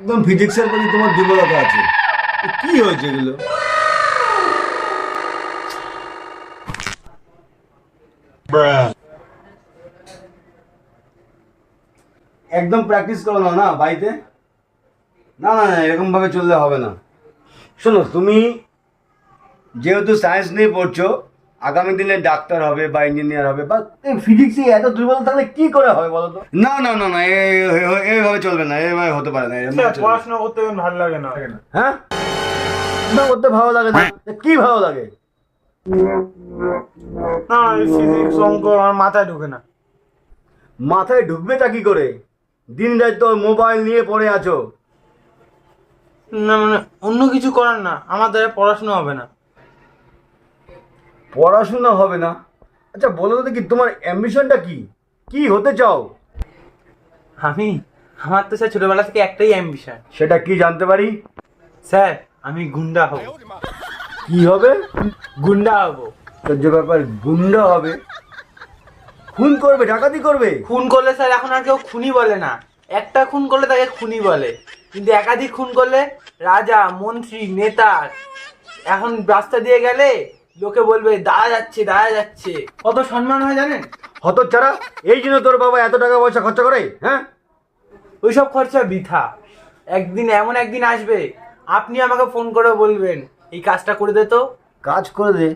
একদম ফিজিক্সের প্রতি তোমার দুর্বলতা আছে। কি হয়েছে এগুলো? একদম প্র্যাকটিস করো না না, বাড়িতে? না না না, এরকম ভাবে চললে হবে না। শোনো, তুমি যেহেতু সায়েন্স নিয়ে পড়ছো আগামী দিনে ডাক্তার হবে বা ইঞ্জিনিয়ার হবে বা ফিজিক্সে এত দুর্বল থাকলে কি করে হবে বলো তো? না না না না এইভাবে চলবে না এইভাবে হতে পারে না পড়াশোনা করতে ভালো লাগে না। হ্যাঁ? না করতে ভালো লাগে না। কি ভালো লাগে? না ফিজিক্স অঙ্ক আমার মাথায় ঢোকে না। মাথায় ঢুকবেটা কি করে? দিন রাত তো মোবাইল নিয়ে পড়ে আছো। না মানে অন্য কিছু করার না আমার দ্বারা পড়াশোনা হবে না। পড়াশোনা হবে না। আচ্ছা বলো তো দেখি তোমার অ্যাম্বিশনটা কি? কি হতে চাও? আমি আমার তো স্যার ছোটবেলা থেকে একটাই অ্যাম্বিশন সেটা কি জানতে পারি? স্যার আমি গুন্ডা হব। কি হবে? গুন্ডা হব। তোর যে ব্যাপার গুন্ডা হবে। খুন করবে ডাকাতি করবে? খুন করলে স্যার এখন আর কেউ খুনি বলে না। একটা খুন করলে তাকে খুনি বলে। কিন্তু একাধিক খুন করলে রাজা মন্ত্রী নেতা এখন রাস্তা দিয়ে গেলে লোকে বলবে দাঁড়া যাচ্ছে দাঁড়া যাচ্ছে। কত সম্মান হয় জানেন? হতচ্ছাড়া এই জন্য তোর বাবা এত টাকা পয়সা খরচা করে হ্যাঁ? ওইসব খরচা বৃথা। একদিন এমন একদিন আসবে আপনি আমাকে ফোন করে বলবেন এই কাজটা করে দে তো। কাজ করে দে?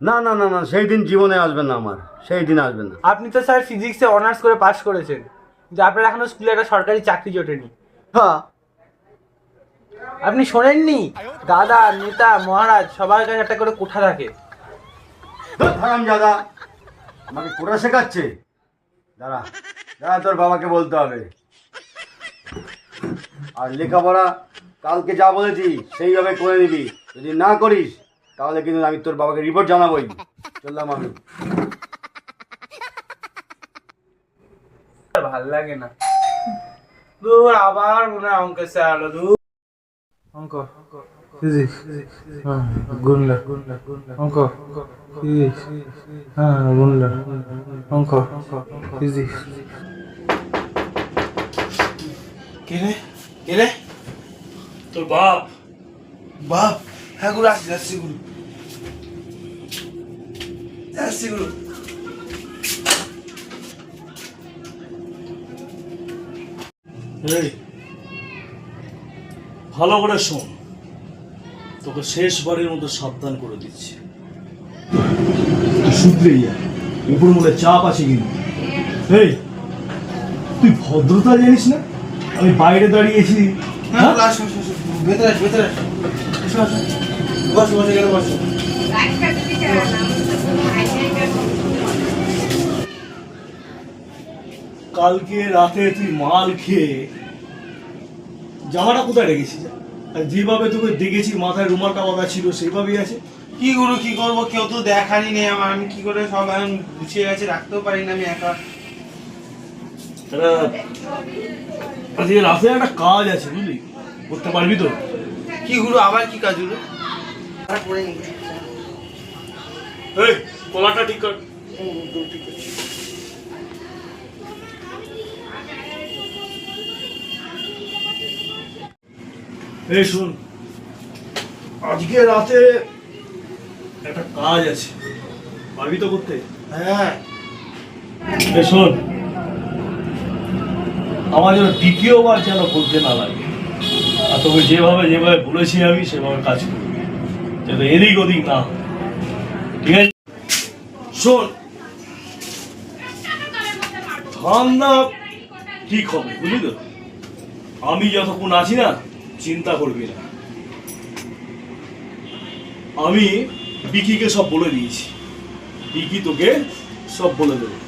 না না না না সেই দিন জীবনে আসবে না আমার সেই দিন আসবে না। আপনি তো স্যার ফিজিক্সে অনার্স করে পাস করেছেন। যে আপনার এখনও স্কুলে একটা সরকারি চাকরি জোটেনি। হ্যাঁ। আপনি শোনেননি? দাদা নেতা মহারাজ সবার কাছে একটা করে কোঠা থাকে। হারাম দাদা আমাকে কোরা শেখাচ্ছে। দাঁড়া দাঁড়া তোর বাবাকে বলতে হবে। আর লেখাপড়া কালকে যা বলেছি সেইভাবে করে নিবি। যদি না করিস তাহলে কিন্তু আমি তোর বাবাকে রিপোর্ট জানাবোই। চললাম আমি। ভালো লাগে না। দূর আবার মনে হয় অঙ্কের স্যার আলো দূর। অঙ্ক ফিজিক্স। হ্যাঁ গুণলা অঙ্ক ফিজিক্স। হ্যাঁ গুণলা অঙ্ক ফিজিক্স। কে রে? কে রে? তোর বাপ। বাপ? হ্যাঁ গুরু আসছি আসছি গুরু। আসছি গুরু। এই ভালো করে শোন। তোকে শেষবারের মতো সাবধান করে দিচ্ছি। যা। উপর মনে চাপ আছে কিন্তু। এই তুই ভদ্রতা জানিস না? আমি বাইরে দাঁড়িয়েছি হ্যাঁ হ্যাঁ? কালকে রাতে তুই মাল খেয়ে জামাটা কোথায় রেখেছিস? আর যেভাবে তোকে দেখেছি মাথায় রুমালটা বাঁধা ছিল সেইভাবেই আছে? কি গুরু কি করব? কেউ তো দেখানি নেই আমার। আমি কি করে সব এখন গুছিয়ে গেছে রাখতেও পারি না আমি একা। আজকে রাতে একটা কাজ আছে বুঝলি? করতে পারবি তো? কি গুরু আবার কি কাজ গুরু? কলাটা ঠিক কর। এই শুন আজকে রাতে একটা কাজ আছে। পারবি তো করতে? হ্যাঁ। এই শোন আমার যেন দ্বিতীয়বার যেন বলতে না লাগে। আর তবে যেভাবে যেভাবে বলেছি আমি সেভাবে কাজ করবি। যাতে এদিক ওদিক না ঠিক আছে? শোন ধান্দা ঠিক হবে বুঝলি তো? আমি যতক্ষণ আছি না চিন্তা করবি না। আমি বিকিকে সব বলে দিয়েছি। বিকি তোকে সব বলে দেবে।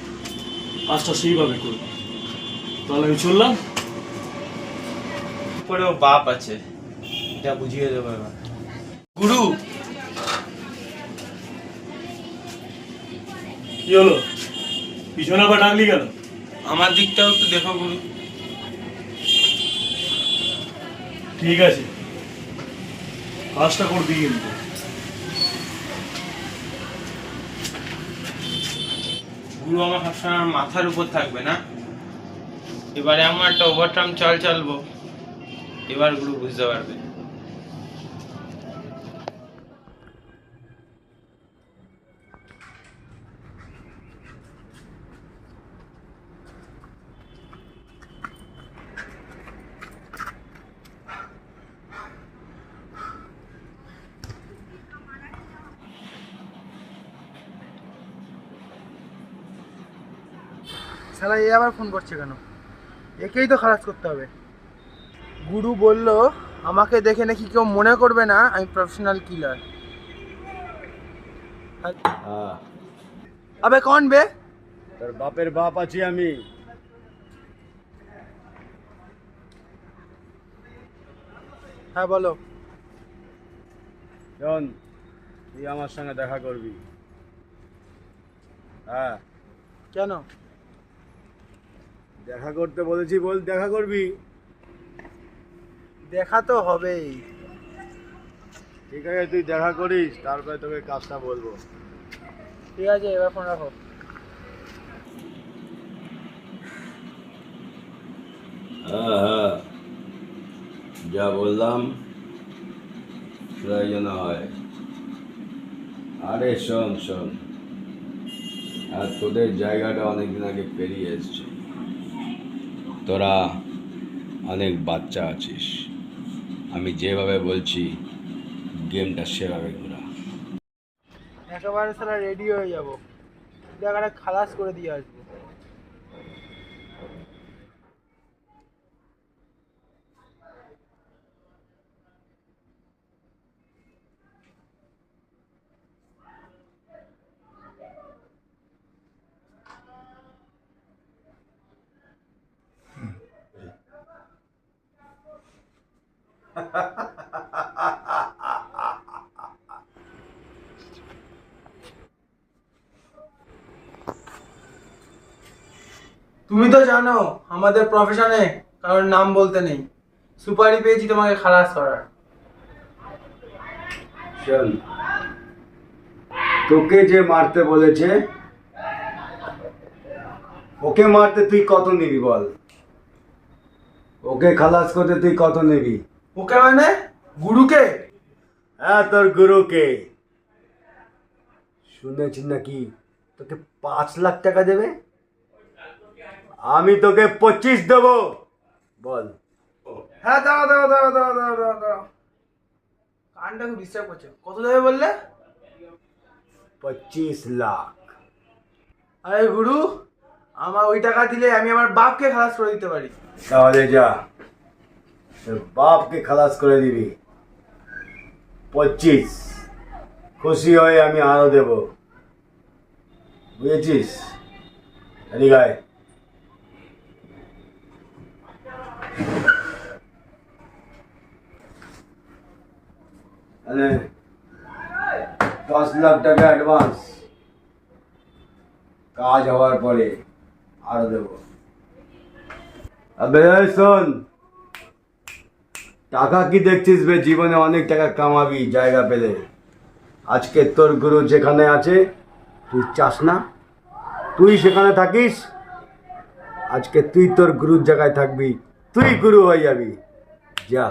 কাজটা সেইভাবে করবি তাহলে আমি চললাম। পরেও বাপ আছে। এটা বুঝিয়ে দেবো এবার। গুরু! কি হলো? পিছনে আবার ডাকলি কেন? আমার দিকটাও একটু দেখো গুরু। ঠিক আছে। কাজটা করবি কিন্তু গুরু আমার সবসময় মাথার উপর থাকবে না। এবারে আমার একটা ওভারটার্ম চাল চালবো। এবার গুরু বুঝতে পারবে। শালা এ আবার ফোন করছে কেন? একেই তো খালাস করতে হবে। গুরু বলল আমাকে দেখে নাকি কেউ মনে করবে না আমি প্রফেশনাল কিলার হ্যাঁ। আবে কন বে? তোর বাপের বাপ আছি আমি। হ্যাঁ বলো। শোন তুই আমার সঙ্গে দেখা করবি। হ্যাঁ। কেন? দেখা করতে বলেছি বল দেখা করবি? দেখা তো হবেই। ঠিক আছে তুই দেখা করিস তারপরে তোকে কাজটা বলব। ঠিক আছে এবার ফোন রাখো। হ্যাঁ হ্যাঁ। যা বললাম সেটাই যেন হয়। আরে শোন শোন। আর তোদের জায়গাটা অনেকদিন আগে পেরিয়ে এসছে। তোরা অনেক বাচ্চা আছিস। আমি যেভাবে বলছি, গেমটা সেভাবে ঘোরা। একেবারে সারা রেডি হয়ে যাব। জায়গাটা খালাস করে দিয়ে আসব। তুমি তো জানো আমাদের প্রফেশনে কারোর নাম বলতে নেই। সুপারি পেয়েছি তোমাকে খালাস করার। শোন তোকে যে মারতে বলেছে ওকে মারতে তুই কত নিবি বল? ওকে খালাস করতে তুই কত নিবি? ওকে মানে? গুরুকে? হ্যাঁ তোর গুরুকে। শুনেছি নাকি তোকে পাঁচ লাখ টাকা দেবে? আমি তোকে পঁচিশ দেবো। বল। হ্যাঁ দাঁড়াও দাঁড়াও দাঁড়াও দাঁড়াও দাঁড়াও দাঁড়াও দাঁড়াও। কানটা খুব ডিস্টার্ব করছে। কত দেবে বললে? পঁচিশ লাখ। আরে গুরু আমার ওই টাকা দিলে আমি আমার বাপকে খালাস করে দিতে পারি। তাহলে যা। বাপকে খালাস করে দিবি। পঁচিশ। খুশি হয়ে আমি আরও দেব। বুঝেছিস? এদিকে তাহলে দশ লাখ টাকা অ্যাডভান্স কাজ হওয়ার পরে আরও দেবো। শোন, টাকা কি দেখছিস বে? জীবনে অনেক টাকা কামাবি জায়গা পেলে। আজকে তোর গুরু যেখানে আছে, তুই চাস না? তুই সেখানে থাকিস, আজকে তুই তোর গুরুর জায়গায় থাকবি, তুই গুরু হয়ে যাবি। যা।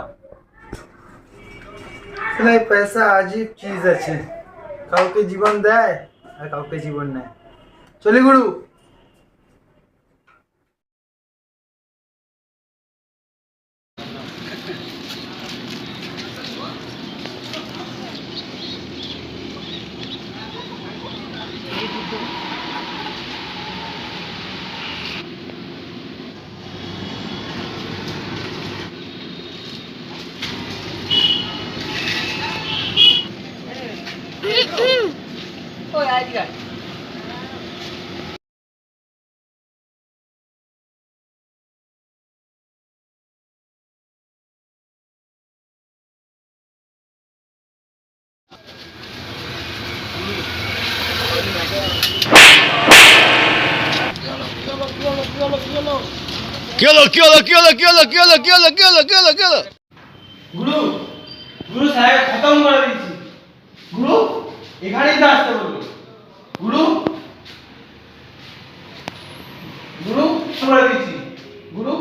আসলে পয়সা আজীব চিজ আছে কাউকে জীবন দেয় আর কাউকে জীবন নেয় চলি গুরু কি হলো কি হলো কি হলো কি হলো কি হলো কি হলো কি হলো কি হলো কি হলো? গুরু গুরু সাহেব খতম করে দিয়েছি। গুরু এখানেই তো আসতে বলব। গুরু? গুরু? সবাই দিচ্ছি গুরু?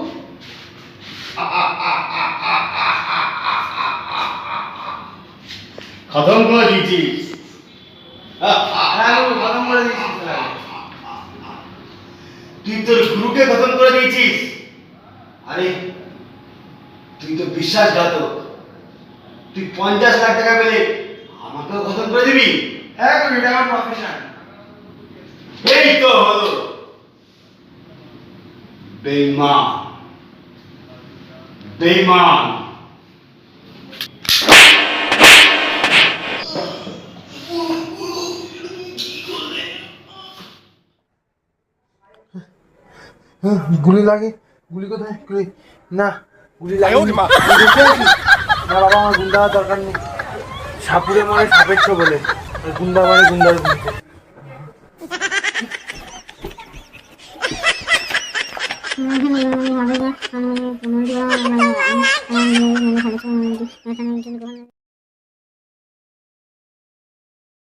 খতম করে দিচ্ছি হ্যাঁ, খতম তুই তোর গুরুকে খতম করে দিয়েছিস? আরে তুই তো বিশ্বাসঘাতক। তুই পঞ্চাশ লাখ টাকা পেলে আমাকেও খতম করে দিবি? হ্যাঁ এটা আমার প্রফেশন এই তো হলো। বেইমান। বেইমান। গুলি লাগে? গুলি কোথায়? গুলি না গুলি লাগে? না বাবা আমার গুন্ডা দরকার নেই। সাপুরে মরে সাপের ছো বলে গুন্ডা মারে গুন্ডার গুলি